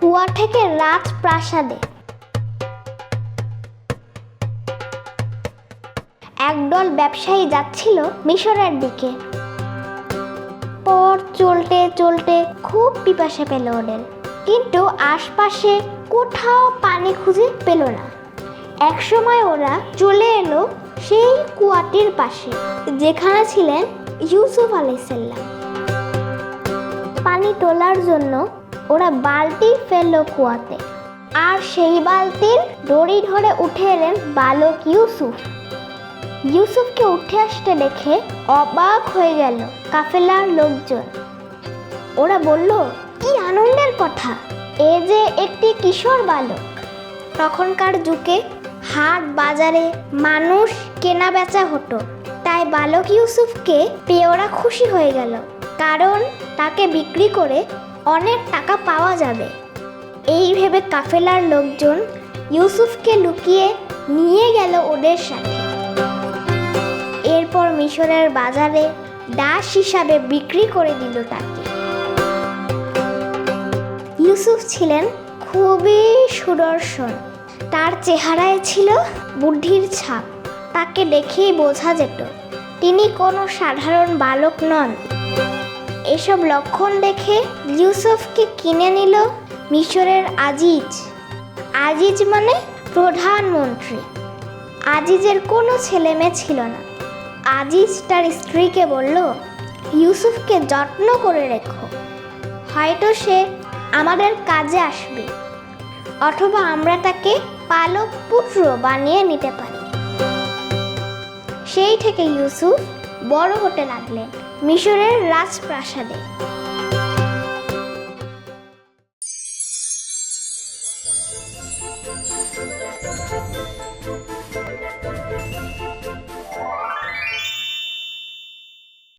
কুয়া থেকে রাজপ্রাসাদে। একদল ব্যবসায়ী যাচ্ছিল মিশরের দিকে। পর চলতে চলতে খুব পিপাসা পেল ওদের। কিন্তু আশপাশে কোথাও পানি খুঁজে পেল না। একসময় ওরা চলে এলো সেই কুয়াটির পাশে, যেখানে ছিলেন ইউসুফ আলাইসাল্লাম পানি তোলার জন্য ওরা বালতি ফেলল কুয়াতে, আর সেই বালতির দড়ি ধরে উঠে এলেন বালক ইউসুফ। ইউসুফকে উঠে আসতে দেখে অবাক হয়ে গেল কাফেলার লোকজন। ওরা বলল, কি আনন্দের কথা, এ যে একটি কিশোর বালক। তখনকার যুগে হাট বাজারে মানুষ কেনা বেচা হতো। তাই বালক ইউসুফকে পেয়ে ওরা খুশি হয়ে গেল, কারণ তাকে বিক্রি করে অনেক টাকা পাওয়া যাবে। এই ভেবে কাফেলার লোকজন ইউসুফকে লুকিয়ে নিয়ে গেল ওদের সাথে। এরপর মিশরের বাজারে দাস হিসাবে বিক্রি করে দিল তাকে। ইউসুফ ছিলেন খুবই সুদর্শন তার চেহারায় ছিল বুদ্ধির ছাপ। তাকে দেখেই বোঝা যেত, তিনি কোনো সাধারণ বালক নন। এসব লক্ষণ দেখে ইউসুফকে কিনে নিল মিশরের আজিজ। আজিজ মানে প্রধানমন্ত্রী। আজিজের কোনো ছেলে মেয়ে ছিল না। আজিজ তার স্ত্রীকে বলল, ইউসুফকে যত্ন করে রেখো। হয়তো সে আমাদের কাজে আসবে। অথবা আমরা তাকে পালক পুত্র বানিয়ে নিতে পারি। সেই থেকে ইউসুফ বড় হতে লাগলেন মিশরের রাজপ্রাসাদে।